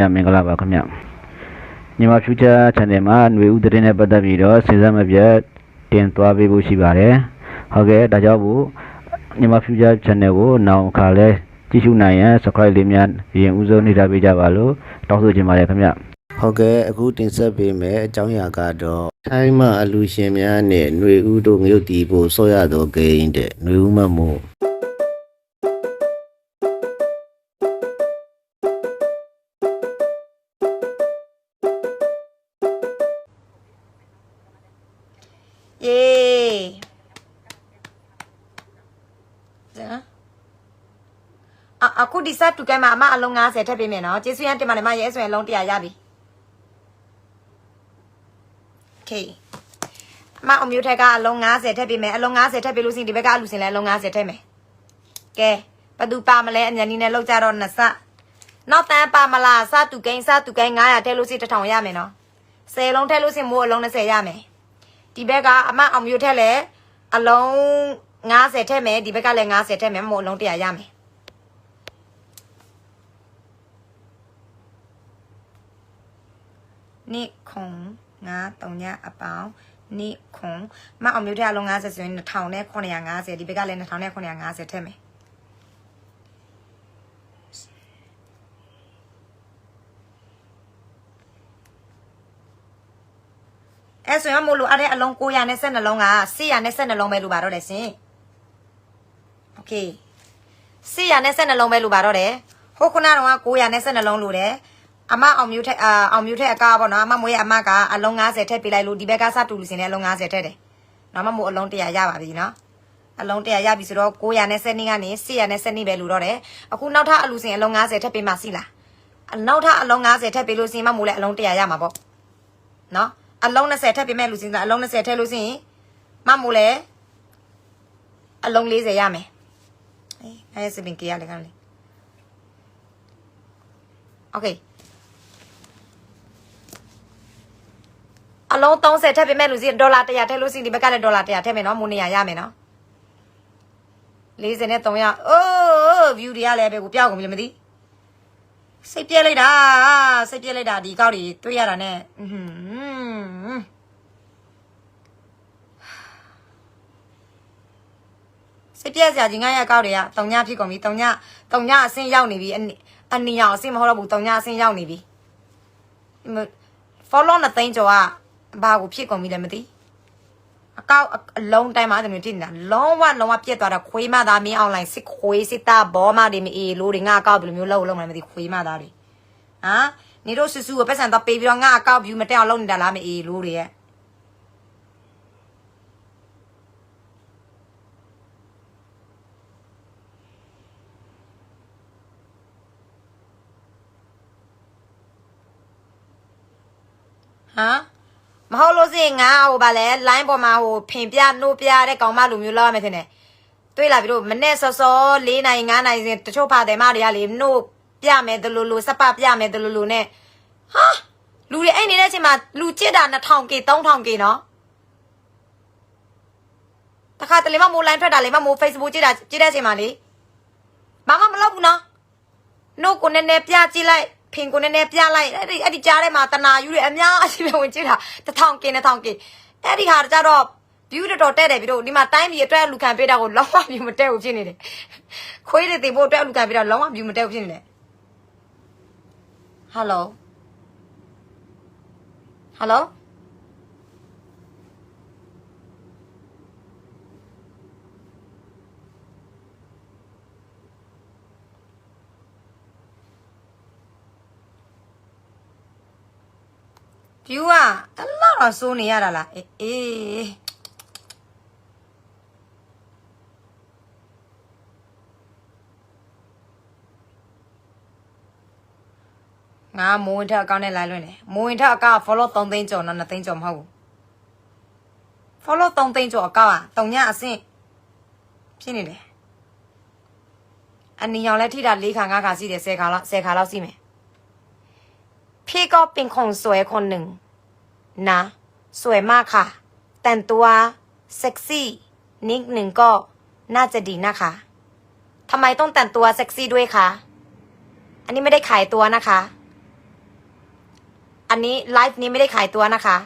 ညမင်္ဂလာပါခင်ဗျမြန်မာ Future Channel မှာຫນွေဦးသတင်းနဲ့ပတ်သက်ပြီးတော့စဉ်းစားမပြတ်တင်သွားပေးဖို့ရှိပါတယ်ဟုတ်ကဲ့ဒါကြောင့်မို့မြန်မာ Future Channel ကိုနောက်အခါလဲကြည့်ရှုနိုင်ရန် subscribe လေးများရင်ဦးဆုံးနှိပ်ထားပေးကြပါလို့တောင်းဆိုချင်ပါတယ်ခင်ဗျဟုတ်ကဲ့အခုတင်ဆက်ပေးမယ်အကြောင်းအရာကတော့ထိုင်းမှာအလူရှင်များနဲ့ຫນွေဦးတို့ငရုတ်တီဖို့ဆော့ရတော့ဂိမ်းတဲ့ຫນွေဦးမမို့ တူကဲမှာအမအလုံး90ထပ်ပေးမယ်နော်ကျေးဇူးရတင်ပါတယ်မရဲဆိုရင်အလုံး100ရပြီ Okay အမအမျိုးထက်ကအလုံး90ထပ်ပေးမယ်အလုံး90ထပ်ပေးလို့ရှိရင်ဒီဘက်ကအလူစင်လည်းအလုံး90ထပ်မယ်ကဲဘသူပါမလဲအမြန်နီနဲ့လောက်ကြတော့နှစ်ဆနောက်တန်းပါမလားစတူကိန်းစတူကိန်း900ထည့်လို့ရှိရင်1000ရမယ်နော်10လုံးထည့်လို့ရှိရင်မိုးအလုံး20ရမယ်ဒီဘက်ကအမအောင်မျိုးထက်လည်းအလုံး90ထည့်မယ်ဒီဘက်ကလည်း90ထည့်မယ်မို့အလုံး100ရမယ် နိခုံငါတုံညအပေါင်းနိခုံမအောင်မျိုးတဲ့အလုံး90ဆိုရင်1950ဒီဘက်ကလည်း1950ထည့်မယ်အဲဆိုရင်မို့လို့အဲ့တဲ့အလုံး900နဲ့12လုံးက400နဲ့12လုံးပဲလို့ပါတော့တယ်ရှင်။ Okay 400နဲ့12လုံးပဲလို့ပါတော့တယ်။ဟိုခုနကတော့900နဲ့12လုံးလို့တယ်။ အမအောင်မျိုးထက်အာအောင်မျိုးထက်အကားပေါ့နော်အမမွေးအမကအလုံး90ထည့်ပေးလိုက်လို့ဒီဘက်ကစတူလူစင်နဲ့အလုံး90ထည့်တယ်နော်မမို့အလုံး100ရပါပြီနော်အလုံး100ရပြီဆိုတော့900နဲ့12ကနေ400နဲ့12ပဲလို့တော့တယ်အခုနောက်ထပ်အလူစင်အလုံး90ထည့်ပေးမှစီလားနောက်ထပ်အလုံး90ထည့်ပေးလို့စင်မမို့လဲအလုံး100ရမှာပေါ့နော်အလုံး20ထည့်ပေးမဲ့လူစင်ကအလုံး20ထည့်လို့စင်မမို့လဲအလုံး40ရမယ်အေးအဲစပင်ကြရလေကန်လေโอเค အလုံး30ထပ်ပေးမယ်လူစီဒေါ်လာ100ထည့်လို့စီဒီဘက်ကလည်းဒေါ်လာ100ထည့်မယ်နော်မူနေရရမယ်နော်40နဲ့300အိုး view တွေကလည်းပဲကိုပြောက်ကုန်ပြီလေမသိစိတ်ပြက်လိုက်တာစိတ်ပြက်လိုက်တာဒီကောက်တွေတွေးရတာနဲ့อืมစိတ်ပြက်စရာကြီးငါရဲ့အကောက်တွေကတုံညဖြစ်ကုန်ပြီတုံညတုံညအဆင်းရောက်နေပြီအနေအောင်အဆင်းမဟုတ်တော့ဘူးတုံညအဆင်းရောက်နေပြီ follow နဲ့သိန်းကျော်က ဘာကိုဖြစ်ကုန်ပြီလဲမသိအကောက်အလုံးတိုင်းမှာအဲ့လိုမျိုးဖြစ်နေတာလုံးဝလုံးဝပြက်သွားတာခွေးမသားမင်းအွန်လိုင်းစစ်ခွေးစစ်သားဘောမတွေမအေးလို့တွေငါအကောက်ဘယ်လိုမျိုးလုံးလုံးမလဲမသိခွေးမသားတွေဟမ်နေတို့ဆူဆူကိုပတ်စံတော့ပေးပြီးတော့ငါအကောက် view မတက်အောင်လုပ်နေတာလားမအေးလို့တွေရဲ့ဟမ် မဟုတ်လို့စိငါဟိုဗာလဲ line ပေါ်မှာဟိုဖင်ပြနှိုးပြတဲ့ကောင်မလူမျိုးလောက်ရမယ်ထင်တယ်တွေ့လာပြီတို့မနဲ့စောစော၄နိုင်၅နိုင်စဉ်တချို့ဖာတယ်မတွေကလေနှိုးပြမယ်တလူလူစပပြမယ်တလူလူနဲ့ဟာလူတွေအဲ့နေတဲ့အချိန်မှာလူကြစ်တာ 2000K 3000K နော်တခါတလေမမိုး line ထွက်တာလေမမိုး Facebook ကြည့်တာကြည့်တဲ့အချိန်မှာလေဘာမှမလုပ်ဘူးနော်နှုတ်ကိုနည်းနည်းပြကြည့်လိုက် ဖင်ကိုနည်းနည်းပြလိုက်အဲ့ဒီအဲ့ဒီကြားထဲမှာတနာယူတွေအများအရှိပဲဝင်ကြည့်တာ1000 k 2000 k အဲ့ဒီဟာကြတော့ view တော်တော်တဲ့တယ်ပြီးတော့ဒီမှာတိုင်းပြည်အတွက်လူခံပေးတာကိုလုံးဝ view မတက်ဘူးဖြစ်နေတယ်ခွေးတွေတင်ဖို့အတွက်လူခံပေးတာလုံးဝ view မတက်ဘူးဖြစ်နေတယ် hello hello ဖြူอ่ะတလောက်တော့စိုးနေရတာလားအေးအေးငါမိုးဝင်ထက်အကောင့်နဲ့လိုက်လွင့်တယ်မိုးဝင်ထက်အကောင့် follow 3သိန်းကျော်နော်2သိန်းကျော်မဟုတ်ဘူး follow 3သိန်းကျော်အကောင့်อ่ะတုံညအဆင့်ဖြစ်နေတယ်အနီရောင်လက်ထိတာ၄ခါ၅ခါစီးတယ်10ခါလောက်10ခါလောက်စီးမယ် พี่ก็เป็นคนสวยคนหนึ่ง นะ สวยมากค่ะ แต่งตัวเซ็กซี่นิดหนึ่งก็น่าจะดีนะคะทำไมต้องแต่งตัวเซ็กซี่ด้วยคะอันนี้ไม่ได้ขายตัวนะคะ อันนี้ไลฟ์นี้ไม่ได้ขายตัวนะคะ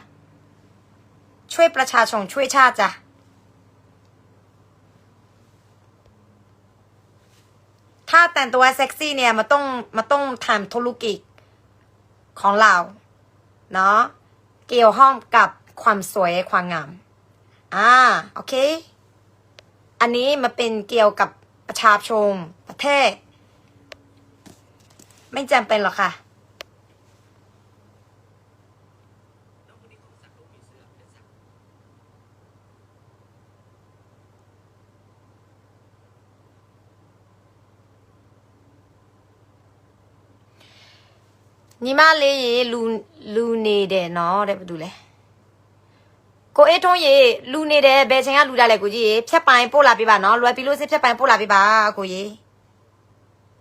ช่วยประชาชนช่วยชาติจ้ะถ้าแต่งตัวเซ็กซี่เนี่ยมันต้องมันต้องทำธุรกิจ ของเราเนาะเกี่ยวข้องกับความสวยความงามอ่าโอเค อันนี้มาเป็นเกี่ยวกับประชาชนประเทศ ไม่จำเป็นหรอกค่ะ ညီမလေးရေလူလူနေတယ်နော်တဲ့ဘာတူလဲကိုအေးထွန်းရေလူနေတယ်ဘယ်ချိန်ကလူတာလဲကိုကြီးရေဖြတ်ပိုင်ပို့လာပေးပါနော်လွယ်ပြီးလို့စစ်ဖြတ်ပိုင်ပို့လာပေးပါကိုကြီး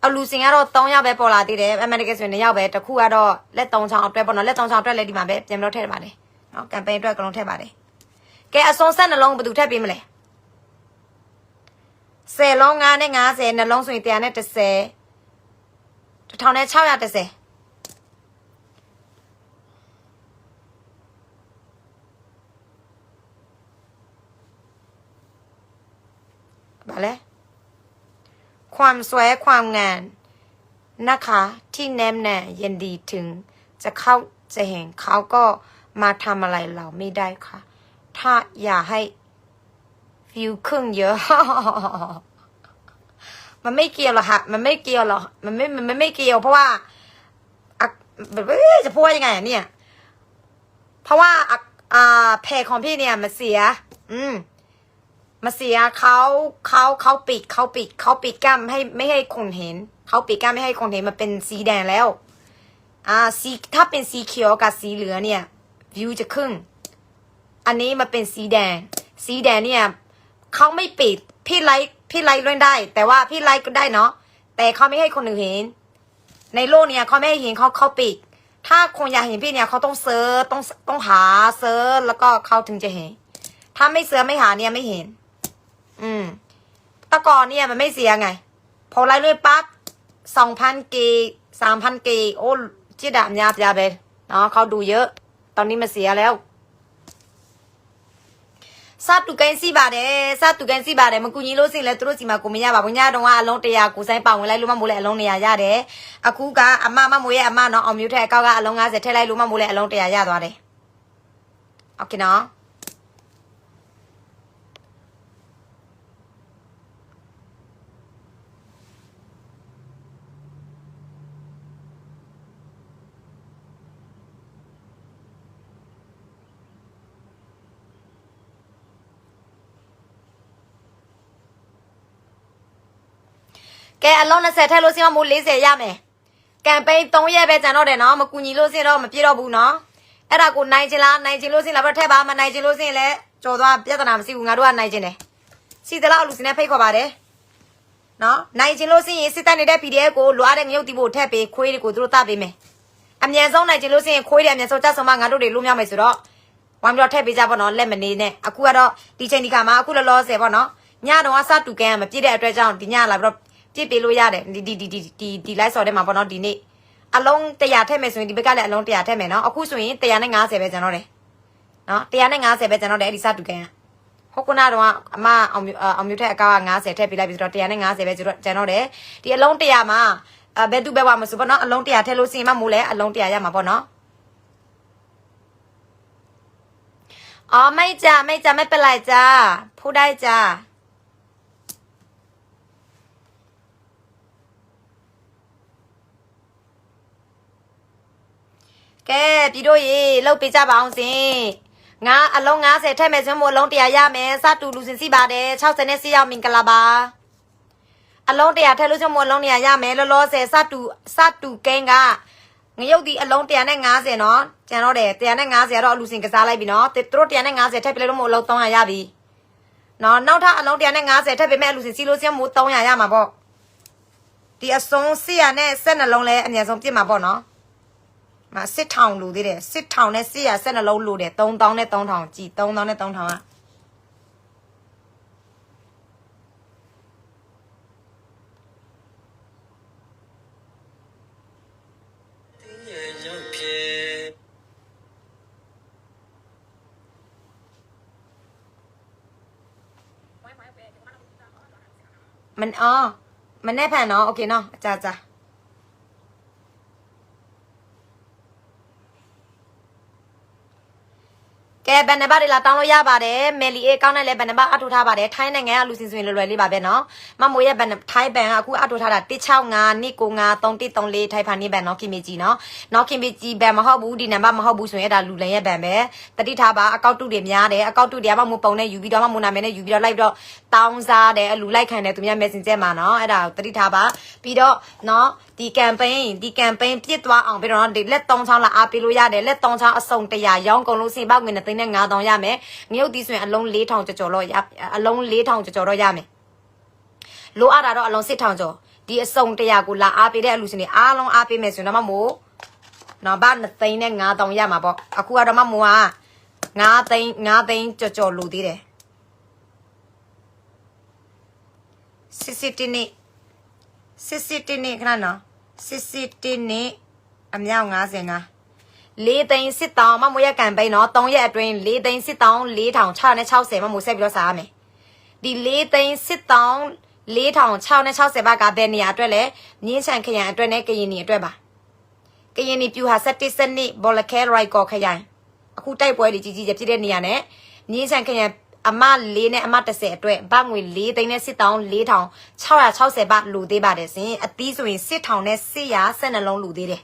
အလူစင်ကတော့3ယောက်ပဲပေါ်လာသေးတယ်အမေရိကန်ဆိုရင်2ယောက်ပဲတစ်ခုကတော့လက်3ချောင်းအတွက်ပေါ့နော်လက်3ချောင်းအတွက်လည်းဒီမှာပဲပြန်ပြီးတော့ထည့်ပါတယ်နော်ကမ်ပိန်းအတွက်ကလုံးထည့်ပါတယ်ကဲအစွန်ဆက်နှလုံးဘယ်သူထည့်ပေးမလဲ10လုံး9နဲ့50နှလုံးဆိုရင်130 1630 ความสวยความงามนะคะ ที่แนมแน่ยินดีถึง จะเข้าจะเห็นเขาก็มาทำอะไรเราไม่ได้ค่ะ ถ้าอย่าให้วิวขึ้นเยอะ มันไม่เกี่ยวหรอกค่ะ มันไม่เกี่ยวหรอกมันไม่มันไม่เกี่ยว เพราะว่าแบบจะพูดยังไงเนี่ย เพราะว่าอะอ่าเพจของพี่เนี่ยมันเสีย อืม มาเสียเขาเขาเขาปิดเขาปิดเขาปิดกั้มให้ไม่ให้คนเห็นเขาปิดกั้มไม่ให้คนเห็นมันเป็นสีแดงแล้ว อ่าสีถ้าเป็นสีเขียวกับสีเหลืองเนี่ยวิวจะขึ้นอันนี้มันเป็นสีแดง สีแดงเนี่ยเขาไม่ปิดพี่ไลค์พี่ไลค์เล่นได้ แต่ว่าพี่ไลค์ก็ได้เนาะแต่เขาไม่ให้คนอื่นเห็น ในโลกเนี่ยเขาไม่ให้เห็นเขาเขาปิด ถ้าคนอยากเห็นพี่เนี่ยเขาต้องเซิร์ชต้องต้องหาเซิร์ชแล้วก็เขาถึงจะเห็น ถ้าไม่เซิร์ชไม่หาเนี่ยไม่เห็น อืมแตะก่อนเนี่ยมันไม่เสียไง พอไล่ด้วยปั๊บสองพันกีสามพันกีโอ้จิดามยาบยาเบนเนาะเขาดูเยอะ ตอนนี้มันเสียแล้วစတူကန်စီပါတယ်စတူကန်စီပါတယ်မကူညီလို့စင်လဲသူတို့စီမှာကိုမရပါဘူးညတော့ကအလုံး100ကိုဆိုင်ပောင်ဝင်လိုက်လို့မမိုးလဲအလုံး100ရတယ်အခုကအမမမိုးရဲ့အမနော်အောင်မျိုးထက်အကောက်ကအလုံး90ထည့်လိုက်လို့မမိုးလဲအလုံး100ရသွားတယ်โอเคနော် ကဲအလုံး20ထည့်လို့စင်မမိုး40ရမယ်ကမ်ပိန်း3ရက်ပဲကျန်တော့တယ်နော်မကူညီလို့စင်တော့မပြည့်တော့ဘူးနော်အဲ့ဒါကိုနိုင်ချင်လားနိုင်ချင်လို့စင်လားဘယ်ထည့်ပါမနိုင်ချင်လို့စင်လဲကြော်သွားပြဿနာမရှိဘူးငါတို့ကနိုင်ချင်တယ်စီတလားအလူစင်နဲ့ဖိတ်ခေါ်ပါတယ်နော်နိုင်ချင်လို့စင်ရင်စစ်တပ်နေတဲ့ PDF ကိုလွားတဲ့ငရုတ်တီဖို့ထည့်ပေးခွေးတွေကိုသူတို့တပေးမယ်အမြန်ဆုံးနိုင်ချင်လို့စင်ခွေးတွေအမြန်ဆုံးကြဆုံးမငါတို့တွေလုံးမြောက်မယ်ဆိုတော့ဝမ်းပြီးတော့ထည့်ပေးကြပါတော့လက်မနေနဲ့အခုကတော့ဒီချိန်ဒီခါမှာအခုလောလောဆယ်ပေါ့နော်ညတော့အစတူကန်မပြည့်တဲ့အတွက်ကြောင့်ဒီညလာပြီးတော့ ပြစ်ပေးလို့ရတယ်ဒီဒီဒီဒီဒီဒီ live ဆော်ထဲမှာပေါ့နော်ဒီနေ့အလုံး100ထည့်မယ်ဆိုရင်ဒီဘက်ကလည်းအလုံး100ထည့်မယ်နော်အခုဆိုရင်150ပဲကျန်တော့တယ်နော်150ပဲကျန်တော့တယ်အဲ့ဒီစတူကန်ကဟိုကနာတော့အမအောင်မျိုးအောင်မျိုးထက်အကောက်က90ထည့်ပေးလိုက်ပြီဆိုတော့150ပဲကျန်တော့တယ်ဒီအလုံး100မှာအဘယ်သူပဲဝမဆိုပေါ့နော်အလုံး100ထည့်လို့စီမမိုးလဲအလုံး100ရမှာပေါ့နော်အော်ไม่จ้าไม่จ้าไม่เป็นไรจ้าพูดได้จ้า ကဲပြည်တို့ရေလောက်ပေးကြပါအောင်စဉ်ငါအလုံး90ထည့်မယ်ဆိုမို့အလုံး100ရမယ်စတူလူစင်စီပါတယ်60နဲ့စီရောက်မင်္ဂလာပါအလုံး100ထည့်လို့ဆိုမို့အလုံး100ရမယ်လောလောဆယ်စတူစတူကင်းကငရုတ်ဒီအလုံး150နော်ကျန်တော့တယ်150ကတော့အလူစင်ကစားလိုက်ပြီနော်သူတို့150ထည့်ပြလို့မို့အလုံး300ရပြီနော်နောက်ထပ်အလုံး150ထည့်ပေးမယ်အလူစင်စီလို့စင်မို့300ရမှာပေါ့ဒီအစုံ400နဲ့12လုံးလဲအများဆုံးပြစ်မှာပေါ့နော် မစစ်ထောင်လိုသေးတယ်စစ်ထောင်နဲ့စစ်ရဆက်နှလုံးလိုတယ်3000နဲ့3000ကြည်3000နဲ့3000ကมันอ๋อมันแน่แผ่นเนาะโอเคเนาะจ้าจ้า ကဲဘယ်နှပတ်တွေလာတောင်းလို့ရပါတယ်မယ်လီအေကောင်းတဲ့လဲဘယ်နှပတ်အထုတ်ထားပါတယ်ထိုင်းနိုင်ငံကလူစင်စင်လွယ်လွယ်လေးပါပဲနော်မမိုးရဲ့ဘယ်နှထိုင်းဘန်ကအခုအထုတ်ထားတာ165 295 3134ထိုင်းဖန်နေဘန်နော်ခင်မကြီးနော်နော်ခင်မကြီးဘန်မဟုတ်ဘူးဒီနံပါတ်မဟုတ်ဘူးဆိုရင်အဲ့ဒါလူလန်ရဲ့ဘန်ပဲတတိထားပါအကောက်တုတွေများတယ်အကောက်တုတွေကမှမိုးပုံနဲ့ယူပြီးတော့မှမိုးနာမည်နဲ့ယူပြီးတော့လိုက်တော့တောင်းစားတယ်အလူလိုက်ခံတယ်သူများ messenger မှာနော်အဲ့ဒါကိုတတိထားပါပြီးတော့နော်ဒီ campaign ဒီ campaign ပြစ်သွားအောင်ပြီးတော့ဒီလက်3ချောင်းလာအားပေးလို့ရတယ်လက်3ချောင်းအစုံ100ရောင်းကုန်လို့စင်ပေါက်ငွေနဲ့သိန်းနဲ့9000ရမယ်ငရုတ်ဒီဆိုရင်အလုံး4000ကျော်ကျော်တော့ရအလုံး4000ကျော်ကျော်တော့ရမယ်လိုအပ်တာတော့အလုံး6000ကျော်ဒီအစုံ100ကိုလာအားပေးတဲ့အလူစင်တွေအားလုံးအားပေးမယ်ဆိုရင်တော့မမို့နော်ဘာနဲ့သိန်းနဲ့9000ရမှာပေါ့အခုကတော့မမို့က9သိန်း9သိန်းကျော်ကျော်လိုသေးတယ်စစ်စစ်တင်းနေ စစ်စစ်တင်းနေခဏနော်စစ်စစ်တင်းနေအမြောက်90ငါလေးသိန်းစစ်တောင်းမမွေးရကန်ပိန်းနော်3ရက်အတွင်းလေးသိန်းစစ်တောင်း4660မမို့ဆက်ပြီးတော့စားရမယ်ဒီလေးသိန်းစစ်တောင်း4660ဘတ်ကဘယ်နေရာအတွက်လဲမြင်းချန်ခရိုင်အတွက်နဲ့ကရင်နီအတွက်ပါကရင်နီပြူဟာ17စနစ်ဘောလခဲရိုက်ကောခရိုင်အခုတိုက်ပွဲတွေကြီးကြီးဖြစ်တဲ့နေရာနဲ့မြင်းချန်ခရိုင် အမ၄နဲ့အမ30အတွက်ဘတ်ငွေ၄သိန်းနဲ့စစ်တောင်း4660ဘတ်လူသေးပါတယ်စင်အသီးဆိုရင်စစ်ထောင်နဲ့စစ်ရ12လုံးလူသေးတယ်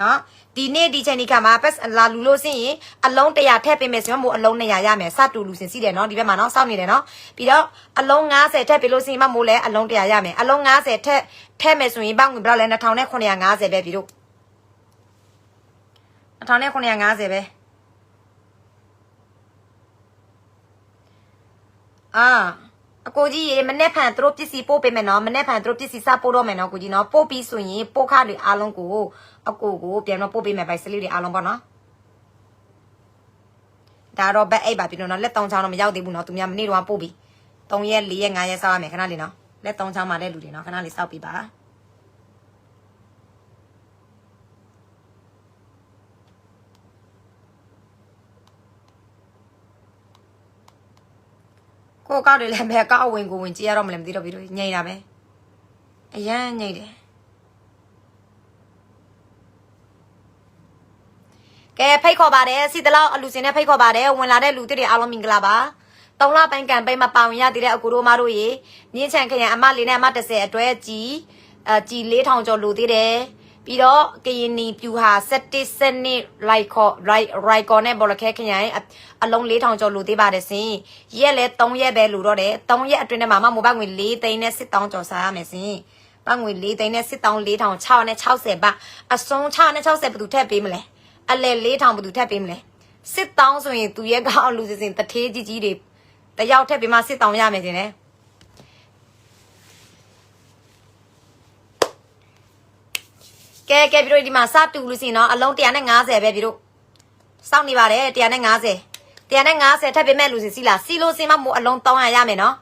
နော်ဒီနေ့ဒီချိန်ဒီခါမှာပတ်လာလူလို့စင်ရင်အလုံး100ထည့်ပေးမယ်ဆိုရင်မို့အလုံး200ရမယ်စတူလူစင်စီတယ်နော်ဒီဘက်မှာနော်စောင့်နေတယ်နော်ပြီးတော့အလုံး90ထည့်ပေးလို့စင်မမို့လဲအလုံး100ရမယ်အလုံး90ထည့်ထည့်မယ်ဆိုရင်ဘတ်ငွေဘယ်လောက်လဲ2950ပဲပြီတို့2950ပဲ အာအကိုကြီးရေမနေ့ဖန်သူတို့ပစ္စည်းပို့ပေးမယ်နော်မနေ့ဖန်သူတို့ပစ္စည်းစပို့တော့မယ်နော်ကိုကြီးနော်ပို့ပြီးဆိုရင်ပို့ခါတွေအားလုံးကိုအကိုကိုပြန်တော့ပို့ပေးမယ်ဗိုက်စလေးတွေအားလုံးပေါ့နော်ဒါတော့ဘက်အိတ်ပါပြီနော်လက်တောင်းချောင်းတော့မရောက်သေးဘူးနော်သူများမနေ့တော့ပို့ပြီး3ရက်4ရက်5ရက်စောက်ရမယ်ခဏလေးနော်လက်တောင်းချောင်းမှာတဲ့လူတွေနော်ခဏလေးစောက်ပြီးပါ ကိုကောက်တွေလည်းဘယ်ကောက်အဝင်ကိုဝင်ကြည့်ရတော့မလဲမသိတော့ဘူးညိနေတာပဲအရန်ညိတယ်ကဲဖိတ်ခေါ်ပါတယ်စီတလောက်အလူစင်နဲ့ဖိတ်ခေါ်ပါတယ်ဝင်လာတဲ့လူတွေအားလုံးမင်္ဂလာပါသုံးလပိုင်းကံပိတ်မှာပါဝင်ရသေးတဲ့အကူတို့မတို့ရေမြင်းချန်ခရံအမလေးနဲ့အမ30အတွက်ကြီးအကြီး4000ကျော်လူသေးတယ် ပြီးတော့ကရင်နီပြူဟာ17စနစ်လိုက်ခေါ် right right ကောနဲ့ဘောလခဲခရိုင်အလုံး4000ကျော်လူသေးပါတယ်စင်ရက်လဲ3ရက်ပဲလူတော့တယ်3ရက်အတွင်းထဲမှာမမိုဘတ်ငွေ4သိန်းနဲ့7000ကျော်စားရမယ်စင်ဘတ်ငွေ4သိန်းနဲ့7000 4660ဘတ်အစုံ660ဘယ်သူထည့်ပေးမလဲအလဲ4000ဘယ်သူထည့်ပေးမလဲ7000ဆိုရင်သူရဲ့ကောက်လူစင်တထေးကြီးကြီးတွေတယောက်ထည့်ပေးမှ7000ရမယ်စင်လေ ကဲကဲပြီးတော့ဒီမှာစတူလို့ရှိရင်တော့အလုံး150ပဲပြီးတော့စောင့်နေပါတယ်150 150ထပ်ပေးမဲ့လူစီစီလားစီလို့စင်မမို့အလုံး300ရမယ်နော်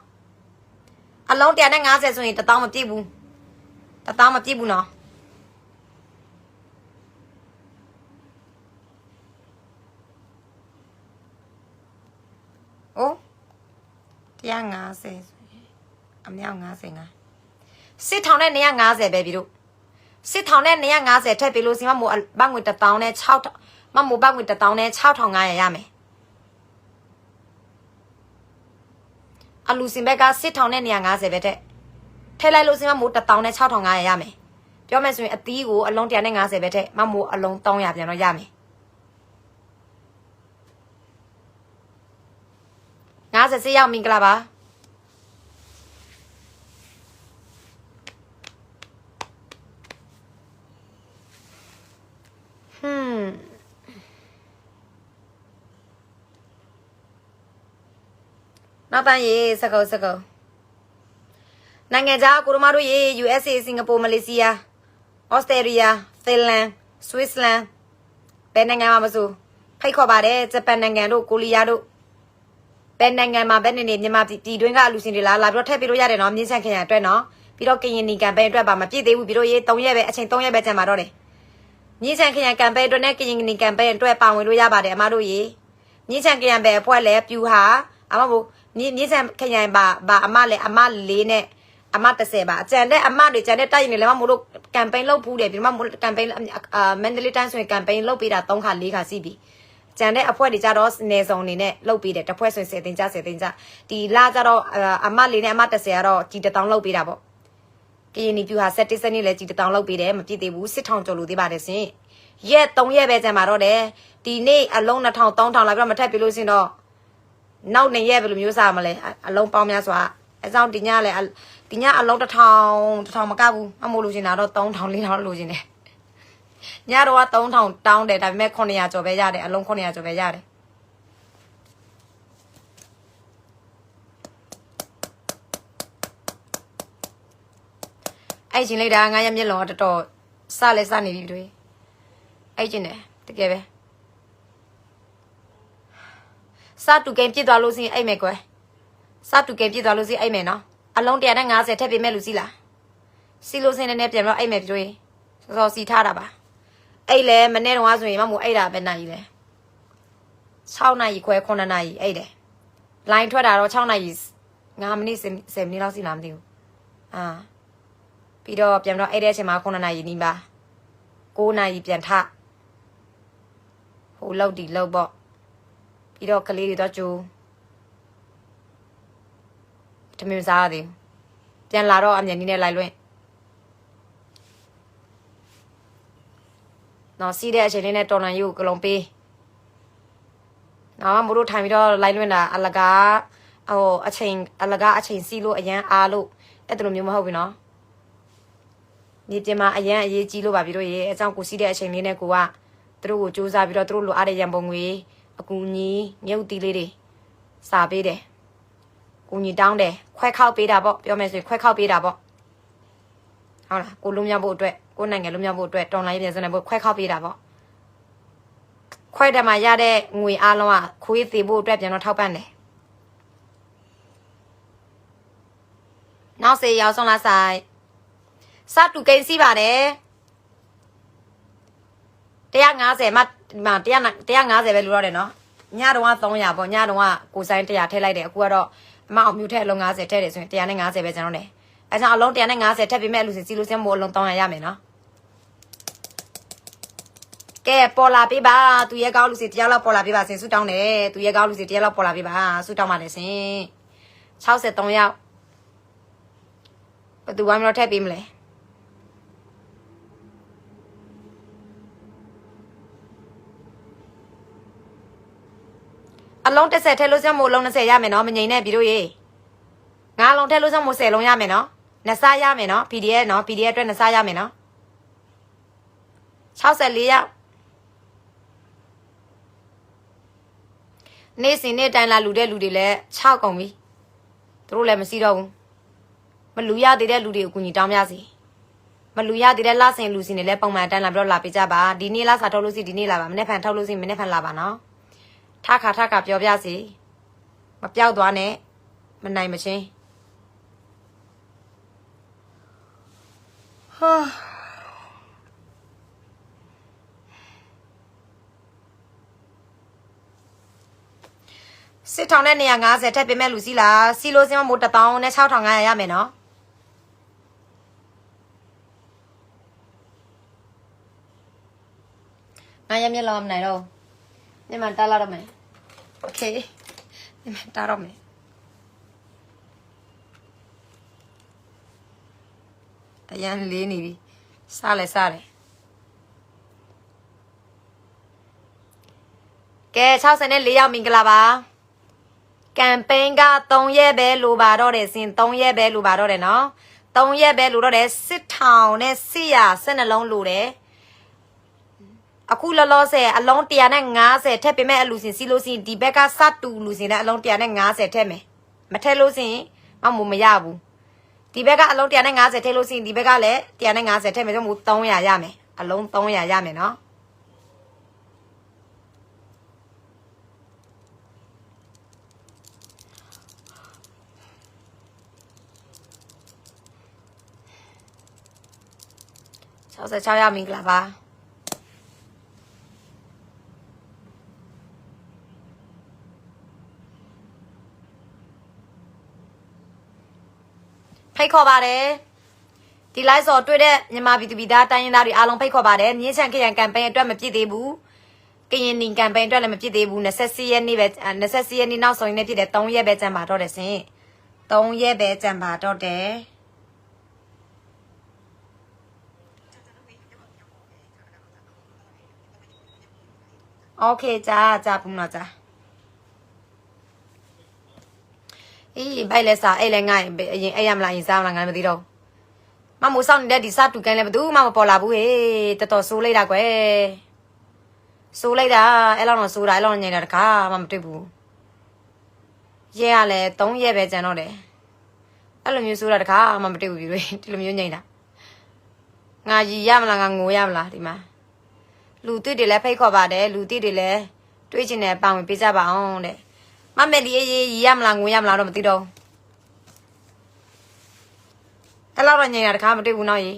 အလုံး150ဆိုရင်1000မပြည့်ဘူး1000မပြည့်ဘူးနော်အိုး150ဆိုရင်အမြောက်50ငါစစ်ထောင်နဲ့150ပဲပြီးတော့ စစ်ထောင်နဲ့150ထည့်ပေးလို့စင်မမို့ဘတ်ငွေ1000နဲ့6000မမို့ဘတ်ငွေ1000နဲ့6500ရမယ်အလူစင်ဘက်ကစစ်ထောင်နဲ့150ပဲတဲ့ထည့်လိုက်လို့စင်မမို့1000နဲ့6500ရမယ်ပြောမယ်ဆိုရင်အသီးကိုအလုံး150ပဲတဲ့မမို့အလုံး300ပြန်တော့ရမယ်50စေးရောက်မင်္ဂလာပါ န်းနောက်ပန်းရေစကုပ်စကုပ်နိုင်ငံခြားကိုတို့မတို့ရေ USA စင်ကာပူမလေးစီးယားဩစတြေးလျဖင်လန်ဆွစ်လန်ဘယ်နိုင်ငံမှာမဆိုဖိတ်ခေါ်ပါတယ်ဂျပန်နိုင်ငံတို့ကိုရီးယားတို့ဘယ်နိုင်ငံမှာဘယ်နေနေမြန်မာပြည်တွင်းကအလူစင်တွေလာလာပြီးတော့ထည့်ပေးလို့ရတယ်နော်မြင်းချန်ခင်ရအတွက်နော်ပြီးတော့ကရင်နီကမ်ပိန်းအတွက်ပါမပြည့်သေးဘူးပြီးတော့ရေ3ရက်ပဲအချိန်3ရက်ပဲကျန်ပါတော့တယ် မြင်းချန်ခင်ရကမ်ပိန်းအတွက်နဲ့ကရင်နီကမ်ပိန်းအတွက်ပါဝင်လို့ရပါတယ်အမတို့ရေမြင်းချန်ခင်ရပဲအဖွဲ့လဲပြူဟာအမဘိုမြင်းမြင်းဆန်ခရိုင်ပါပါအမလည်းအမလေးနဲ့အမ30ပါအကြံတဲ့အမတွေကြံတဲ့တိုက်နေလည်းမမို့လို့ကမ်ပိန်းလုပ်ဖူးတယ်ပြီးမှမို့ကမ်ပိန်းအာမန္တလေးတိုင်းဆိုရင်ကမ်ပိန်းလုပ်ပေးတာ3ခါ4ခါစီးပြီကြံတဲ့အဖွဲတွေကြတော့နေစုံနေနဲ့လုပ်ပေးတယ်တစ်ဖွဲဆိုရင်10သိန်းကြ10သိန်းကြဒီလာကြတော့အမလေးနဲ့အမ30ကတော့ကြီးတထောင်လုပ်ပေးတာပေါ့ ကရင်နီပြူဟာ7စနစ်လည်းကြီးတထောင်လုပ်ပေးတယ်မပြည့်သေးဘူးစစ်ထောင်ကျော်လို့သေးပါတယ်ရှင်ရက်3ရက်ပဲကြံပါတော့တယ်ဒီနေ့အလုံး2000 3000လာပြီးတော့မထက်ပြလို့ရှင်တော့နောက်နေရက်ဘယ်လိုမျိုးစားမလဲအအလုံးပေါင်းများစွာအကြောင်းဒီညလည်းအဒီညအလုံးတစ်ထောင်တစ်ထောင်မကဘူးအမို့လို့ရှင်တာတော့3000 4000လို့ရှင်တယ်ညတော့က3000တောင်းတယ်ဒါပေမဲ့900ကျော်ပဲရတယ်အလုံး900ကျော်ပဲရတယ် အဲ့ချင်းလိုက်တာငါရမျက်လုံးကတော်တော်စလဲစနေပြီတွေ့အဲ့ချင်းတယ်တကယ်ပဲစတူကင်ပြစ်သွားလို့စီအိတ်မယ်ကွယ်စတူကင်ပြစ်သွားလို့စီအိတ်မယ်နော်အလုံး150ထက်ပြမဲ့လူစီလားစီလို့စင်းနေနေပြန်တော့အိတ်မယ်ပြောရင်စောစောစီထားတာပါအိတ်လဲမနေ့တော့ဆိုရင်မမို့အိတ်တာပဲနိုင်လဲ6နာရီခွဲ9နာရီအိတ်တယ်လိုင်းထွက်တာတော့6နာရီ9မိနစ်10မိနစ်လောက်စီလားမသိဘူးအာ ပြီးတော့ပြန်တော့အိတ်တဲ့အချိန်မှာ9နာရီနီးပါ9နာရီပြန်ထဟိုလောက်ဒီလောက်ပေါ့ပြီးတော့ကလေးတွေတော့ကြိုးတမင်စားရသေးဘူးပြန်လာတော့အမြန်ကြီးနဲ့လိုက်လွင့်နော်စီးတဲ့အချိန်လေးနဲ့တော်လန်ယူကလုံးပေးနော်မို့လို့ထိုင်ပြီးတော့လိုက်လွင့်တာအလကားဟိုအချိန်အလကားအချိန်စီးလို့အရန်အားလို့အဲ့ဒါလိုမျိုးမဟုတ်ဘူးနော် ဒီပြင်မှာအရန်အရေးကြီးလို့ပါပြီးတော့ရေအကြောင်းကိုစီးတဲ့အချိန်လေးနဲ့ကိုကသူတို့ကိုစူးစမ်းပြီးတော့သူတို့လိုအားတဲ့ရန်ပုံငွေအကူညီမြုပ်တီးလေးတွေစာပေးတယ်။ကူညီတောင်းတယ်ခွဲခောက်ပေးတာပေါ့ပြောမယ်ဆိုရင်ခွဲခောက်ပေးတာပေါ့။ဟုတ်လားကိုလုံးမြောက်ဖို့အတွက်ကိုနိုင်ငံလုံးမြောက်ဖို့အတွက်တော်လိုင်းပြန်စနေဖို့ခွဲခောက်ပေးတာပေါ့။ခွဲတယ်မှာရတဲ့ငွေအားလုံးကခွေးသေးဖို့အတွက်ပြန်တော့ထောက်ပံ့တယ်။နောက်စေရောက်ဆုံးလာဆိုင် စတူကိန်းစီးပါတယ်150မှဒီမှာ100 150ပဲလူတော့တယ်နော်ညတော့က300ပေါ့ညတော့ကကိုဆိုင်100ထည့်လိုက်တယ်အခုကတော့အမအောင်မြူထည့်အလုံး50ထည့်တယ်ဆိုရင်150ပဲကျွန်တော်တယ်အဲကြောင့်အလုံး150ထည့်ပေးမဲ့လူစီစီလို့စင်းမို့အလုံး300ရမယ်နော်ကဲပေါ်လာပေးပါသူရဲ့ကောင်းလူစီတရားလောက်ပေါ်လာပေးပါစင်ဆူတောင်းတယ်သူရဲ့ကောင်းလူစီတရားလောက်ပေါ်လာပေးပါဆူတောင်းပါလေစင်63ရောက်ဘယ်သူဝိုင်းမလို့ထည့်ပေးမလဲ အလုံး30ထည့်လို့စမ်းမို့အလုံး20ရမယ်နော်မငိမ့်နဲ့ပြီးတော့ရေငါအလုံးထည့်လို့စမ်းမို့10လုံးရမယ်နော်နှစ်စားရမယ်နော် PDF နော် PDF အတွက်နှစ်စားရမယ်နော်64ရောက်နေ့စဉ်နေ့တိုင်းလာလူတဲ့လူတွေလည်း6ကုန်ပြီသူတို့လည်းမရှိတော့ဘူးမလူရသေးတဲ့လူတွေကိုကူညီတောင်းပြစီမလူရသေးတဲ့လဆင်လူစီနေလည်းပုံမှန်အတိုင်းလာပြီးတော့လာပေးကြပါဒီနေ့လစာထုတ်လို့စီဒီနေ့လာပါမနေ့ဖန်ထုတ်လို့စီမနေ့ဖန်လာပါနော် ထခါထခါပြောပြစီမပြောက်သွားနဲ့မနိုင်မချင်းဟာစစ်ထောင်နဲ့150ထက်ပြင်မဲ့လူစီလားစီလိုစင်းမမို့1000နဲ့6500ရမယ်နော်ငါရမျက်လုံးမနိုင်တော့ ညမတားလာတော့မယ်โอเคညမတားတော့မယ်အရန်လေးနေပြီစားလဲစားတယ်ကဲ64ရောက်မင်္ဂလာပါကမ်ပိန်းက3ရက်ပဲလိုပါတော့တယ်စင်3ရက်ပဲလိုပါတော့တယ်နော်3ရက်ပဲလိုတော့တယ်စစ်ထောင်နဲ့စစ်ရ12လုံးလိုတယ် အခုလောလောဆယ်အလုံး150ထက်ပေးမဲ့အလူစင်စီလို့စင်ဒီဘက်ကစတူလူစင်နဲ့အလုံး150ထက်မယ်မထက်လို့စင်မမမရဘူးဒီဘက်ကအလုံး150ထက်လို့စင်ဒီဘက်ကလည်း150ထက်မယ်ဆိုမို့300ရမယ်အလုံး300ရမယ်နော်66ရမင်္ဂလာပါ ဖိတ်ခေါ်ပါတယ်ဒီ live ဆိုတွေ့တဲ့မြန်မာပြည်သူပြည်သားတိုင်းရင်းသားတွေအားလုံးဖိတ်ခေါ်ပါတယ်မြင်းချန်ခရံကမ်ပိန်းအတွက်မပြည့်သေးဘူးကရင်နီကမ်ပိန်းအတွက်လည်းမပြည့်သေးဘူး24ရက်နေ့ပဲ24ရက်နေ့နောက်ဆုံးနေ့ဖြစ်တယ်3ရက်ပဲကြံပါတော့တယ်ရှင်3ရက်ပဲကြံပါတော့တယ်โอเคจ้าจ้าพุ่งเนาะจ้า အေးဘိုက်လဲစားအဲ့လဲငါ့ရင်အရင်အဲ့ရမလားအရင်စားမလားငါလည်းမသိတော့မမိုးဆောင်နေတဲ့ဒီစားတူကန်လည်းဘယ်သူမှမပေါ်လာဘူးဟေးတော်တော်ဆိုးလိုက်တာကွယ်ဆိုးလိုက်တာအဲ့လောက်တော့ဆိုးတာအဲ့လောက်ညင်တာတခါမှမတွေ့ဘူးရဲရလဲ3ရက်ပဲကြံတော့တယ်အဲ့လိုမျိုးဆိုးတာတခါမှမတွေ့ဘူးပြီဒီလိုမျိုးညင်တာငါရီရမလားငါငိုရမလားဒီမှာလူတွေ့တွေလည်းဖိတ်ခေါ်ပါတယ်လူတွေ့တွေလည်းတွေးချင်တယ်ပေါင်ဝင်ပေးကြပါအောင်တဲ့ မမေလေးရေးရီရမလားငွေရမလားတော့မသိတော့ဘူးအဲ့လောက်တော့ညင်ရတခါမတွေ့ဘူးနော်ရေ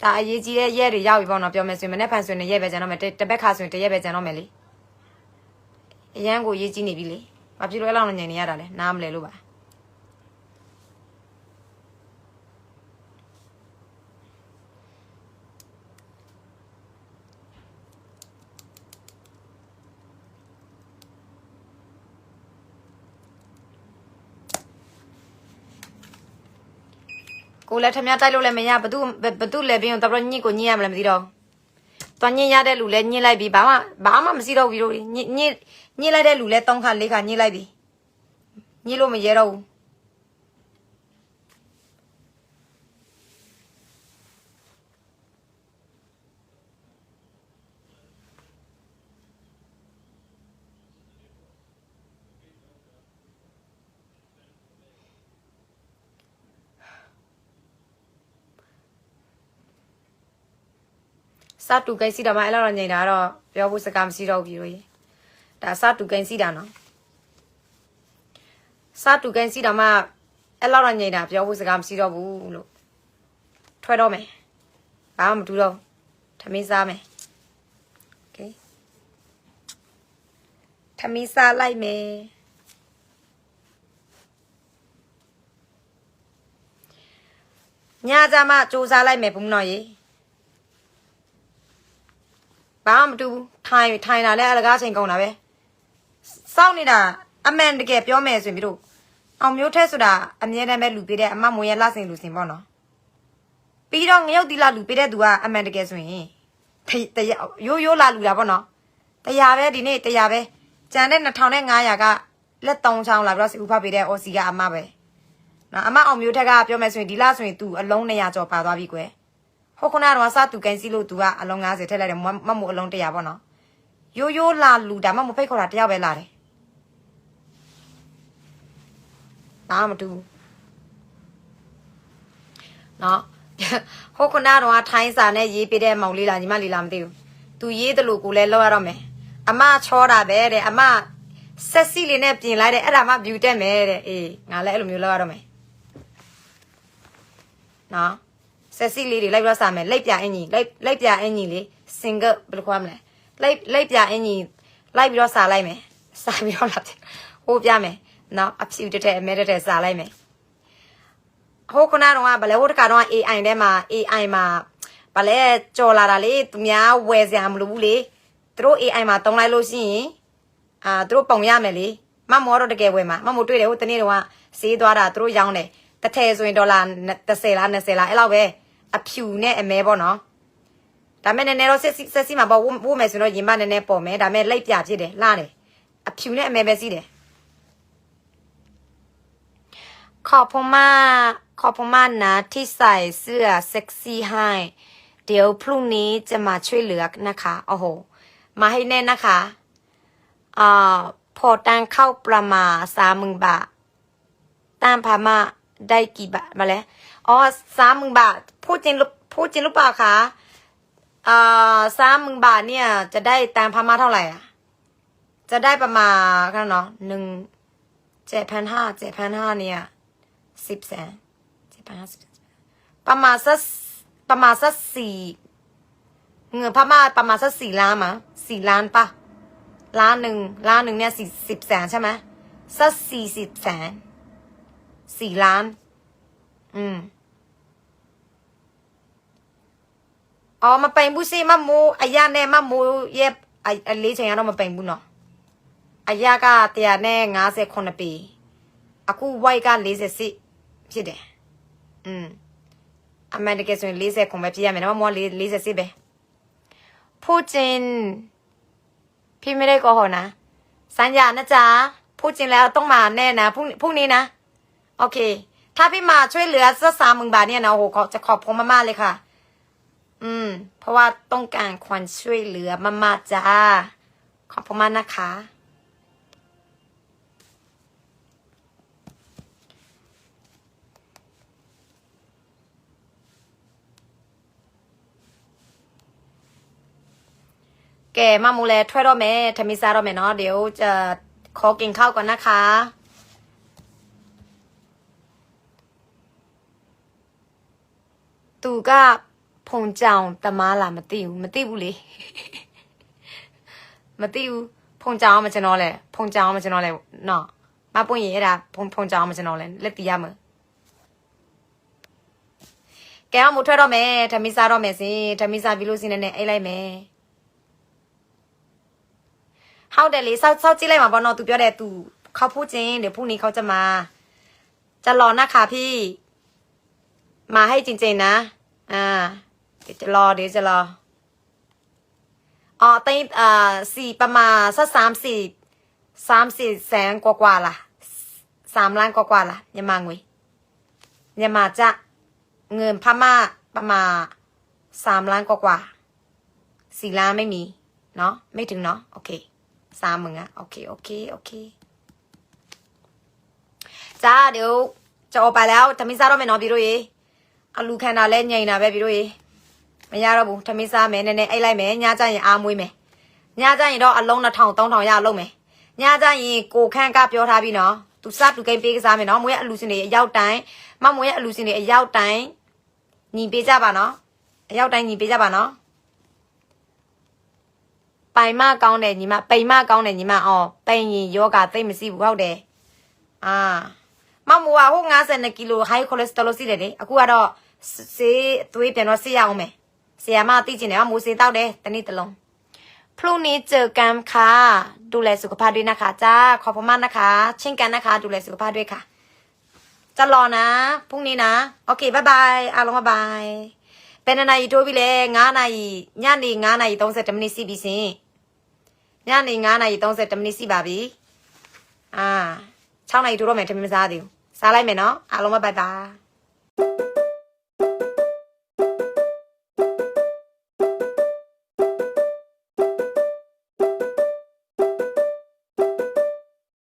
ဒါအရေးကြီးတဲ့ရဲတွေရောက်ပြီပေါ့နော်ပြောမယ်ဆိုရင်မနေ့ဖန်ဆိုရင်ရဲပဲကျန်တော့မယ်တပတ်ခါဆိုရင်တရက်ပဲကျန်တော့မယ်လေအရန်ကိုရေးကြီးနေပြီလေဘာဖြစ်လို့အဲ့လောက်တော့ညင်နေရတာလဲနားမလဲလို့ပါ ကိုလည်းထမင်းတိုက်လို့လည်းမရဘသူဘသူလည်းပြင်းတော့ညစ်ကိုညစ်ရမလဲမသိတော့သွားညစ်ရတဲ့လူလည်းညစ်လိုက်ပြီဘာမှဘာမှမရှိတော့ဘူးတို့ညစ်ညစ်ညစ်လိုက်တဲ့လူလည်း၃ခါ၄ခါညစ်လိုက်ပြီညစ်လို့မရဲတော့ဘူး စတူကိန်းစီတာမှအဲ့လောက်တော့ညင်တာတော့ပြောဖို့စကားမရှိတော့ဘူးပြည်တို့ရေဒါစတူကိန်းစီတာနော်စတူကိန်းစီတာမှအဲ့လောက်တော့ညင်တာပြောဖို့စကားမရှိတော့ဘူးလို့ထွဲတော့မယ်ဘာမှမတူတော့ထမင်းစားမယ်โอเคထမင်းစားလိုက်မယ်ညကြမှာစူးစားလိုက်မယ်ဘုမနော်ရေ ဘာမှမတူဘူးထိုင်ထိုင်တာလည်းအလကားချိန်ကုန်တာပဲစောင့်နေတာအမှန်တကယ်ပြောမယ်ဆိုရင်ပြီးတော့အောင်မျိုးထဲဆိုတာအမြဲတမ်းပဲလူပေးတဲ့အမမွေရလှစင်လူစင်ပေါ့နော်ပြီးတော့ငရုတ်တီလာလူပေးတဲ့သူကအမှန်တကယ်ဆိုရင်တရရိုးရိုးလာလူတာပေါ့နော်တရားပဲဒီနေ့တရားပဲကြံတဲ့2500ကလက်3ချောင်းလာပြီးတော့စီဥဖပေးတဲ့အော်စီကအမပဲနော်အမအောင်မျိုးထက်ကပြောမယ်ဆိုရင်ဒီလားဆိုရင် तू အလုံး200ကျော်ပါသွားပြီကွယ် ဟိုခုနကတော့စသူကန်စီလို့သူကအလုံး90ထည့်လိုက်တယ်မမမို့အလုံး100ပေါ့နော်ရိုးရိုးလာလူဒါမှမဖိတ်ခေါ်တာတယောက်ပဲလာတယ်ဘာမှမတူဘူးနော်ဟိုခုနကတော့ထိုင်းစာနဲ့ရေးပေးတဲ့မောင်လေးလားညီမလေးလားမသိဘူးသူရေးတယ်လို့ကိုလည်းလောက်ရတော့မယ်အမချောတာပဲတဲ့အမဆက်စီလေးနဲ့ပြင်လိုက်တယ်အဲ့ဒါမှ view တက်မယ်တဲ့အေးငါလည်းအဲ့လိုမျိုးလောက်ရတော့မယ်နော် ဆက်စီလေးတွေလိုက်ပြီးတော့စားမယ်လိပ်ပြအင်ကြီးလိပ်လိပ်ပြအင်ကြီးလေး single ဘယ်လိုခေါ်မလဲလိပ်လိပ်ပြအင်ကြီးလိုက်ပြီးတော့စားလိုက်မယ်စားပြီးတော့လာတယ်ဟိုပြမယ်နော်အဖြူတက်တဲ့အမဲတက်တဲ့စားလိုက်မယ်ဟိုခုနကတော့ဗလဲဟိုတကတော့ AI ထဲမှာ AI မှာဗလဲကြော်လာတာလေသူများဝယ်စရာမလိုဘူးလေသူတို့ AI မှာတုံးလိုက်လို့ရှိရင်အာသူတို့ပုံရမယ်လေမမောတော့တကယ်ဝယ်မှာမမို့တွေ့တယ်ဟိုတနေ့တော့ဈေးသွားတာသူတို့ရောင်းတယ်တစ်ထည်ဆိုရင်ဒေါ်လာ30လား20လားအဲ့လောက်ပဲ အဖြူနဲ့အမဲပေါ့နော်ဒါမဲ့နည်းနည်းတော့ဆက်စီဆက်စီမှာပေါ့ဝို့မယ်ဆိုတော့ရင်မနည်းနည်းပေါ်မယ်ဒါမဲ့လိပ်ပြဖြစ်တယ်လှတယ်အဖြူနဲ့အမဲပဲစီးတယ်ขอบคุณมากขอบคุณมากนะที่ใส่เสื้อเซ็กซี่ให้เดี๋ยวพรุ่งนี้จะมาช่วยเหลือนะคะโอ้โห มาให้แน่นะคะอ่าพอตังเข้าประมาณสามหมื่นบาทตามพามาได้กี่บาทมาแล้ว อ๋อสามหมื่นบาท พูดจริงพูดจริงหรือเปล่าคะอ่าสามหมื่นบาทเนี่ย จะได้ตามพม่าเท่าไหร่อะ จะได้ประมาณกันเนาะหนึ่งเจ็ดพันห้าเจ็ดพันห้าเนี่ยสิบแสนเจ็ดพันห้าสิบประมาณสักประมาณสักสี่เงินพม่าประมาณสักสี่ล้านมั้งสี่ล้านปะล้านหนึ่งล้านหนึ่งเนี่ยสี่สิบแสนใช่ไหมสักสี่สิบแสนสี่ล้าน อืม อ๋อมาเป็นผู้ซีมามูอายาแน่มามูเย็บไอไอလေးချိန်ကတော့မပိန်ဘူးเนาะအရာက159ปีအခု white က48ဖြစ်တယ်อืมအမှန်တကယ်ဆိုရင်40ခုပဲပြရမယ်နော်မော48ပဲผู้จินพี่ไม่ได้โกหกนะ สัญญานะจ๊ะพูดจริงแล้วต้องมาแน่นะพรุ่งพรุ่งนี้นะ โอเค ถ้าพี่มาช่วยเหลือสักสามหมื่นบาทเนี่ยนะโอ้โหขอจะขอบคุณมากๆเลยค่ะ อืม เพราะว่าต้องการความช่วยเหลือมากๆจ้า ขอบคุณมากนะคะ แกมามูแลถ้วยรอแม่ทำมิซารอแม่เนาะเดี๋ยวจะขอกินข้าวก่อนนะคะသူက ဖုန်ကြောင်တမားလားမသိဘူးမသိဘူးလေ မသိဘူးဖုန်ကြောင်မကျွန်တော်လဲဖုန်ကြောင်မကျွန်တော်လဲနော်မပွင့်ရအဲ့ဒါဖုန်ဖုန်ကြောင်မကျွန်တော်လဲလက်တီးရမယ်ကဲအောင်မထွက်တော့မယ်ဓမီစားတော့မယ်စင်ဓမီစားပြီးလို့စင်းနေနဲ့အိတ်လိုက်မယ်ဟုတ်တယ်လေစောက်စောက်ကြည့်လိုက်မှာပေါ့နော်သူပြောတယ်သူเขาพูดจริงเดี๋ยวพรุ่งนี้เขาจะมา จะรอนะคะพี่ มาให้จริงๆนะ อ่า ดี๋ยวจะรอเดี๋ยวจะรออ๋อตีอ่าสี่ประมาณสักสามสี่สามสี่แสนกว่ากว่าล่ะสามล้านกว่ากว่าล่ะยามางุยยามาจะเงินพม่าประมาณสามล้านกว่ากว่าสี่ล้านไม่มี เนาะไม่ถึงเนาะโอเคสามหมื่นอะโอเคโอเคโอเคจ้าเดี๋ยวจะออกไปแล้วจะไม่ทราเราไม่นอนบิโรเยอลูแค่นาเล่นใหญ่งนะแบบบิโรเย မရတော့ဘူးထမင်းစားမယ်နည်းနည်းအိတ်လိုက်မယ်ညကြရင်အားမွေးမယ်ညကြရင်တော့အလုံး2000 3000ရလုံးမယ်ညကြရင်ကိုခန့်ကပြောထားပြီနော်သူစတူကိန်းပေးကစားမယ်နော်မွေးအလူစင်တွေအရောက်တိုင်းမမွေးအလူစင်တွေအရောက်တိုင်းညီပေးကြပါနော်အရောက်တိုင်းညီပေးကြပါနော်ပိုင်မကောင်းတယ်ညီမပိန်မကောင်းတယ်ညီမအော်ပိန်ရင်ယောဂသိမ့်မရှိဘူးဟုတ်တယ်အာမမူကဟို52ကီလို high cholesterol ရှိတယ်လေအခုကတော့ဆေးအသွေးပြန်တော့ဆေးရအောင်မယ် ဆရာမသိချင်တယ်မူဆေးတောက်တယ်တနေ့တစ်လုံးพรุ่งนี้เจอกันค่ะดูแลสุขภาพด้วยนะคะจ้าขอบคุณมากนะคะ เช่นกันนะคะ ดูแลสุขภาพด้วยค่ะ จะรอนะพรุ่งนี้นะ โอเคบายบายအားလုံးဘายเป็นนาทีထိုးပြီလေ9နာရီညနေ9နာရီ30မိနစ်စီပြီစင်ညနေ9နာရီ30မိနစ်စီပါပြီအာ6နာရီထိုးတော့မယ်ထမင်းမစားသေးဘူးစားလိုက်မယ်နော်အားလုံးဘายဘาย